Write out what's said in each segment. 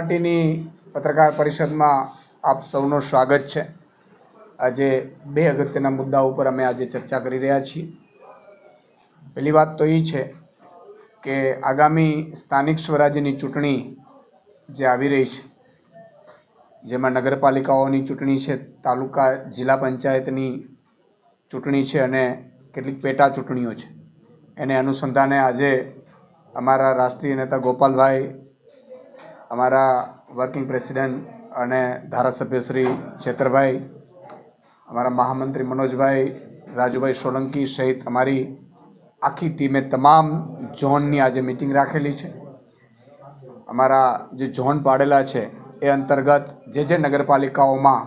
પાર્ટીની પત્રકાર પરિષદમાં આપ સૌનો સ્વાગત છે. આજે બે અગત્યના મુદ્દા ઉપર અમે આજે ચર્ચા કરી રહ્યા છીએ. પહેલી વાત તો એ છે કે આગામી સ્થાનિક સ્વરાજ્યની ચૂંટણી જે આવી રહી છે, જેમાં નગરપાલિકાઓની ચૂંટણી છે, તાલુકા, જિલ્લા પંચાયતની ચૂંટણી છે અને કેટલીક પેટા ચૂંટણીઓ છે. એને અનુસંધાને આજે અમારા રાષ્ટ્રીય નેતા ગોપાલભાઈ અમારા વર્કિંગ પ્રેસિડેન્ટ અને ધારાસભ્ય શ્રી છેતરભાઈ, અમારા મહામંત્રી મનોજભાઈ, રાજુભાઈ સોલંકી સહિત અમારી આખી ટીમે તમામ ઝોનની આજે મિટિંગ રાખેલી છે. અમારા જે ઝોન પાડેલા છે એ અંતર્ગત જે જે નગરપાલિકાઓમાં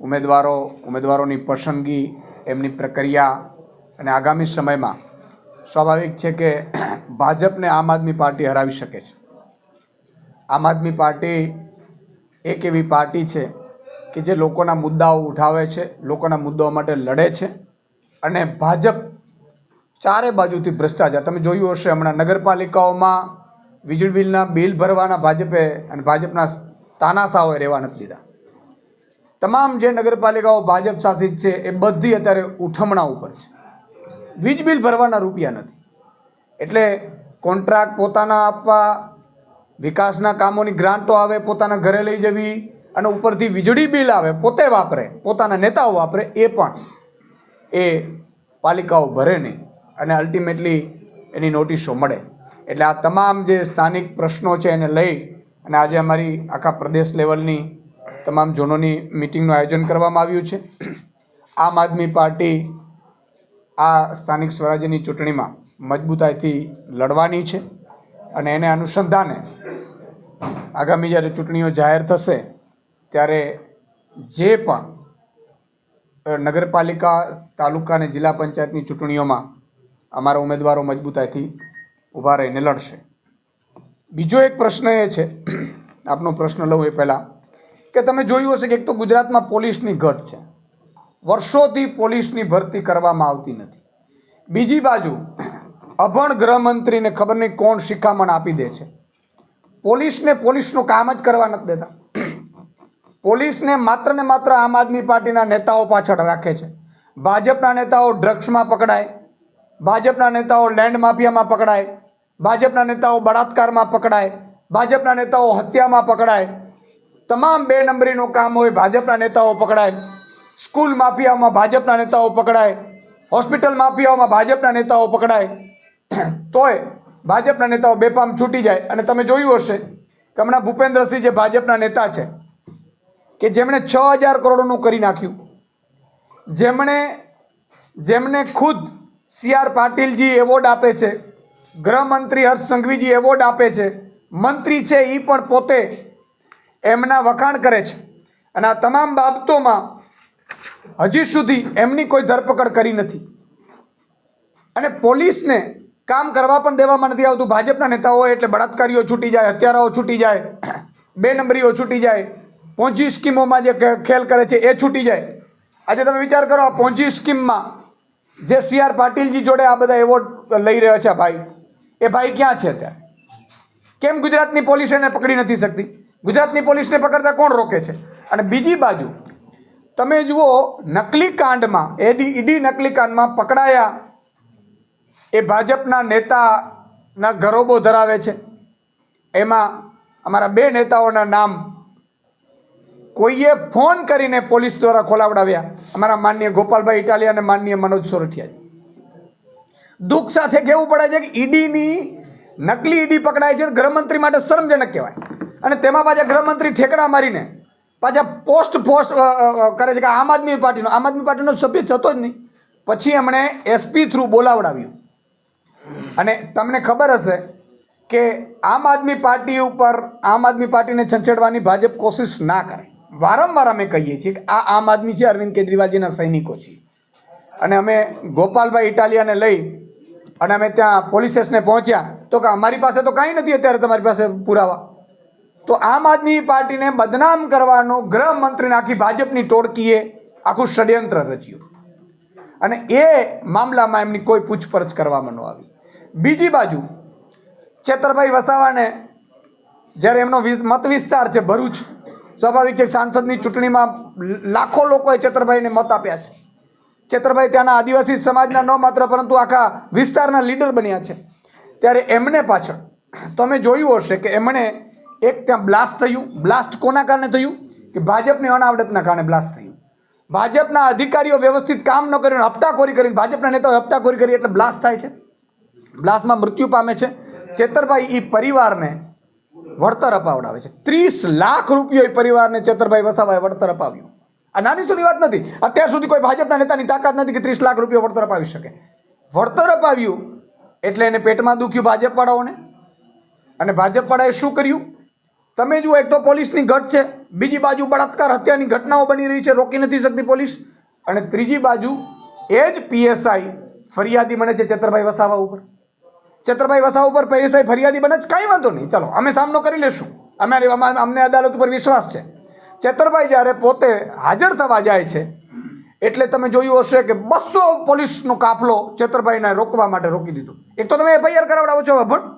ઉમેદવારો, ઉમેદવારોની પસંદગી, એમની પ્રક્રિયા અને આગામી સમયમાં સ્વાભાવિક છે કે ભાજપને આમ આદમી પાર્ટી હરાવી શકે છે. આમ આદમી પાર્ટી એક એવી પાર્ટી છે કે જે લોકોના મુદ્દાઓ ઉઠાવે છે, લોકોના મુદ્દાઓ માટે લડે છે અને ભાજપ ચારે બાજુથી ભ્રષ્ટાચાર. તમે જોયું હશે હમણાં નગરપાલિકાઓમાં વીજળી બિલના બિલ ભરવાના ભાજપે અને ભાજપના તાનાશાઓએ રહેવા નથી દીધા. તમામ જે નગરપાલિકાઓ ભાજપ શાસિત છે એ બધી અત્યારે ઉઠમણા ઉપર છે. વીજ બિલ ભરવાના રૂપિયા નથી. એટલે કોન્ટ્રાક્ટ પોતાના આપવા વિકાસના કામોની ગ્રાન્ટો આવે, પોતાના ઘરે લઈ જવી અને ઉપરથી વીજળી બિલ આવે, પોતે વાપરે, પોતાના નેતાઓ વાપરે, એ પણ એ પાલિકાઓ ભરે નહીં અને અલ્ટિમેટલી એની નોટિસો મળે. એટલે આ તમામ જે સ્થાનિક પ્રશ્નો છે એને લઈ અને આજે અમારી આખા પ્રદેશ લેવલની તમામ ઝોનોની મિટિંગનું આયોજન કરવામાં આવ્યું છે. આમ આદમી પાર્ટી આ સ્થાનિક સ્વરાજ્યની ચૂંટણીમાં મજબૂતાઈથી લડવાની છે. અને એને અનુસંધાને આગામી જ્યારે ચૂંટણીઓ જાહેર થશે, ત્યારે જે પણ નગરપાલિકા, તાલુકા અને જિલ્લા પંચાયતની ચૂંટણીઓમાં અમારા ઉમેદવારો મજબૂતાઈથી ઊભા રહીને લડશે. બીજો એક પ્રશ્ન એ છે, આપનો પ્રશ્ન લઉં એ પહેલાં, કે તમે જોયું હશે કે એક તો ગુજરાતમાં પોલીસની ઘટ છે. વર્ષોથી પોલીસની ભરતી કરવામાં આવતી નથી. બીજી બાજુ અભણ ગૃહમંત્રીને ખબર નહીં કોણ શિખામણ આપી દે છે. પોલીસને પોલીસનું કામ જ કરવા નથી દેતા. પોલીસને માત્ર ને માત્ર આમ આદમી પાર્ટીના નેતાઓ પાછળ રાખે છે. ભાજપના નેતાઓ ડ્રગ્સમાં પકડાય, ભાજપના નેતાઓ લેન્ડ માફિયામાં પકડાય, ભાજપના નેતાઓ બળાત્કારમાં પકડાય, ભાજપના નેતાઓ હત્યામાં પકડાય. તમામ બે નંબરીનું કામ હોય ભાજપના નેતાઓ પકડાય, સ્કૂલ માફિયામાં ભાજપના નેતાઓ પકડાય, હોસ્પિટલ માફિયાઓમાં ભાજપના નેતાઓ પકડાય. તોય ભાજપના નેતાઓ બેફામ છૂટી જાય. અને તમે જોયું હશે કે હમણાં ભૂપેન્દ્રસિંહ જે ભાજપના નેતા છે, કે જેમણે છ હજાર કરોડનું કરી નાખ્યું. જેમણે, જેમને ખુદ સી આર પાટીલજી એવોર્ડ આપે છે, ગૃહમંત્રી હર્ષ સંઘવીજી એવોર્ડ આપે છે, મંત્રી છે એ પણ પોતે એમના વખાણ કરે છે. અને આ તમામ બાબતોમાં હજી સુધી એમની કોઈ ધરપકડ કરી નથી. અને પોલીસને કામ કરવા પણ દેવામાં નથી આવતું. ભાજપના નેતાઓ એટલે બળાત્કારીઓ છૂટી જાય, હત્યારાઓ છૂટી જાય, બે નંબરીઓ છૂટી જાય. પોંજી સ્કીમોમાં જે ખેલ કરે છે એ છૂટી જાય. આજે તમે વિચાર કરો પોંજી સ્કીમમાં જે સી આર પાટીલજી જોડે આ બધા એવોર્ડ લઈ રહ્યા છે ભાઈ, એ ભાઈ ક્યાં છે અત્યારે? કેમ ગુજરાતની પોલીસ એને પકડી નથી શકતી? ગુજરાતની પોલીસને પકડતા કોણ રોકે છે? અને બીજી બાજુ, તમે જુઓ, નકલી કાંડમાં, એડી, ઈડી નકલી કાંડમાં પકડાયા એ ભાજપના નેતાના ગરોબો ધરાવે છે. એમાં અમારા બે નેતાઓના નામ કોઈએ ફોન કરીને પોલીસ દ્વારા ખોલાવડાવ્યા. અમારા માનનીય ગોપાલભાઈ ઇટાલિયા અને માનનીય મનોજ સોરઠિયા દુઃખ સાથે કહેવું પડે છે કે ઈડીની નકલી ઈડી પકડાય છે ગૃહમંત્રી માટે શરમજનક કહેવાય. અને તેમાં પાછા ગૃહમંત્રી ઠેકડા મારીને પાછા પોસ્ટ અ, કરે છે કે આમ આદમી પાર્ટીનો આમ આદમી પાર્ટીનો સભ્ય થતો જ નહીં. પછી એમણે એસપી થ્રુ બોલાવડાવ્યું. અને તમને ખબર હશે કે આમ આદમી પાર્ટી ઉપર, આમ આદમી પાર્ટીને છંછેડવાની ભાજપ કોશિશ ના કરે. વારંવાર અમે કહીએ છીએ કે આ આમ આદમી છે, અરવિંદ કેજરીવાલજીના સૈનિકો છીએ અને અમે ગોપાલભાઈ ઇટાલિયાને લઈ અને અમે ત્યાં પોલીસ સ્ટેશને પહોંચ્યા તો કે અમારી પાસે તો કાંઈ નથી અત્યારે તમારી પાસે પુરાવા. તો આમ આદમી પાર્ટીને બદનામ કરવાનો ગૃહમંત્રીને આખી ભાજપની ટોળકીએ આખું ષડયંત્ર રચ્યું. અને એ મામલામાં એમની કોઈ પૂછપરછ કરવામાં ન આવી. બીજી બાજુ ચેતરભાઈ વસાવાને જ્યારે એમનો મત વિસ્તાર છે ભરૂચ, સ્વાભાવિક છે સાંસદની ચૂંટણીમાં લાખો લોકોએ ચેતરભાઈને મત આપ્યા છે. ચેતરભાઈ ત્યાંના આદિવાસી સમાજના ન માત્ર, પરંતુ આખા વિસ્તારના લીડર બન્યા છે. ત્યારે એમને પાછળ, તમે જોયું હશે કે એમણે એક ત્યાં બ્લાસ્ટ થયું. બ્લાસ્ટ કોના કારણે થયું? કે ભાજપની અનાવડતના કારણે બ્લાસ્ટ થયું. ભાજપના અધિકારીઓ વ્યવસ્થિત કામ ન કર્યું હપ્તાખોરી કરીને, ભાજપના નેતાઓ હપ્તાખોરી કરી એટલે બ્લાસ્ટ થાય છે. બ્લાસ્ટમાં મૃત્યુ પામે છે. ચેતરભાઈ એ પરિવારને વળતર અપાવડાવે છે. ત્રીસ લાખ રૂપિયો એ પરિવારને ચેતરભાઈ વસાવાએ વળતર અપાવ્યું. આ નાની સુની વાત નથી. અત્યાર સુધી કોઈ ભાજપના નેતાની તાકાત નથી કે ત્રીસ લાખ રૂપિયો વળતર અપાવી શકે. વળતર અપાવ્યું એટલે એને પેટમાં દુખ્યું ભાજપવાળાઓને. અને ભાજપવાળાએ શું કર્યું? તમે જુઓ, એક તો પોલીસની ઘટ છે. બીજી બાજુ બળાત્કાર હત્યાની ઘટનાઓ બની રહી છે. રોકી નથી શકતી પોલીસ. અને ત્રીજી બાજુ એ જ પીએસઆઈ ફરિયાદી મળે છે ચેતરભાઈ વસાવા ઉપર. ચેતરભાઈ વસાવા ઉપર પૈસાઈ ફરિયાદી બને છે, કાંઈ વાંધો નહીં. ચાલો, અમે સામનો કરી લેશું. અમારી અમા- અમને અદાલત ઉપર વિશ્વાસ છે. ચેતરભાઈ જ્યારે પોતે હાજર થવા જાય છે, એટલે તમે જોયું હશે કે બસો પોલીસનો કાફલો ચેતરભાઈને રોકવા માટે રોકી દીધો. એક તો તમે એફઆઈઆર કરાવડાવો છો પણ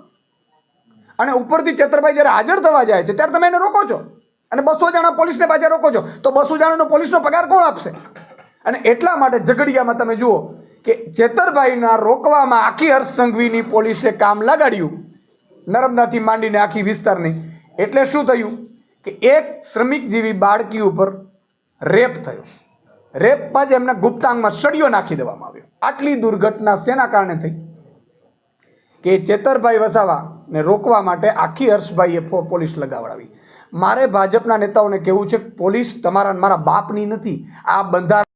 અને ઉપરથી ચેતરભાઈ જ્યારે હાજર થવા જાય છે, ત્યારે તમે એને રોકો છો. અને બસો જણા પોલીસને પાછા રોકો છો. તો બસો જણાનો પોલીસનો પગાર કોણ આપશે? અને એટલા માટે ઝઘડિયામાં તમે જુઓ કે જેતરભાઈના રોકવામાં આખી હર્ષ સંઘવીની પોલીસે કામ લગાડ્યું. નર્મદાથી માંડીને આખી વિસ્તારની. એટલે શું થયું? કે એક શ્રમિક જેવી બાળકી ઉપર રેપ થયો. રેપમાં જ એમના ગુપ્તાંગમાં સળિયો નાખી દેવામાં આવ્યો. આટલી દુર્ઘટના શેના કારણે થઈ? કે ચેતરભાઈ વસાવાને રોકવા માટે આખી હર્ષભાઈએ પોલીસ લગાવડાવી. મારે ભાજપના નેતાઓને કહેવું છે પોલીસ તમારા મારા બાપની નથી. આ બંધારણ